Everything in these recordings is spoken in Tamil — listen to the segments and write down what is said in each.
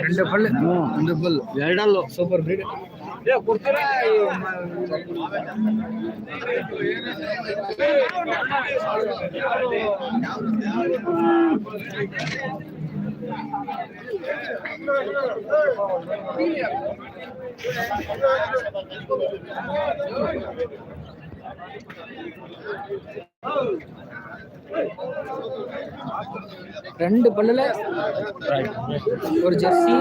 ரெண்டு பல்லு ரெண்டு பல்லு ஏடாலோ சூப்பர் பிரீட் ஏ குடுத்துறா ரெண்டு பல்லுல ஒரு ஜெர்சி.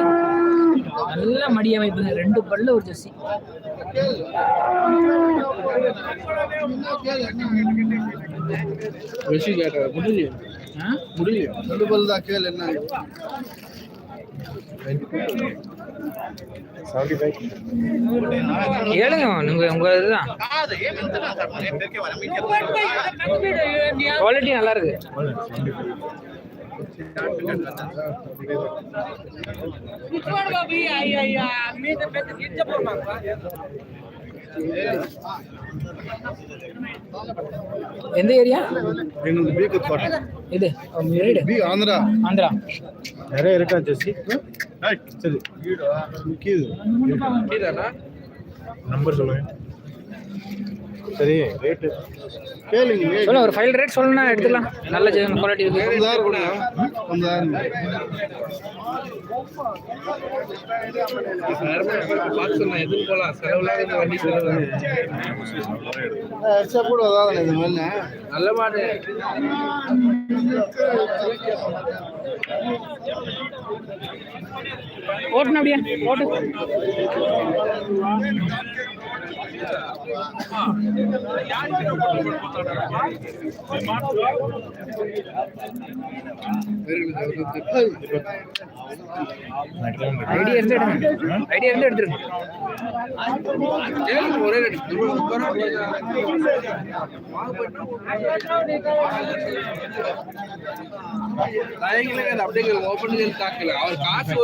நல்ல மடி அமைப்புங்க. ரெண்டு பல்லு ஒரு ஜெர்சி. முடியல ஆ? முடியல ரெண்டு பல்லு தான் கேள் என்ன? ஏழுங்க உங்க உங்க இதுதான். குவாலிட்டி நல்லா இருக்கு. எந்த ஏரியா? என்னது பீக்கு கோட்டை. இது மெரிடு பி ஆந்திரா. ஆந்திரா. நிறைய இருக்கா ஜெஸ்ஸி? சரி. கீது நம்பர் சொல்லுங்க. சரி ரேட்டு கேளுங்க சொல்லுங்க ஒரு ஃபைல் ரேட் சொல்லணும்னா எடுத்துக்கலாம். நல்ல குவாலிட்டி இருக்கு. ஒன்பதாயிரம் கொடுங்க. ஒன்பதாயிரம் நல்ல மாடு ஓட்டுன அப்படியே ஓட்டு. ஐடியா இருந்து ஐடியா இருந்து எடுத்துருங்க ஒரே அப்படியே ஓப்பன் தாக்கல அவர் காசு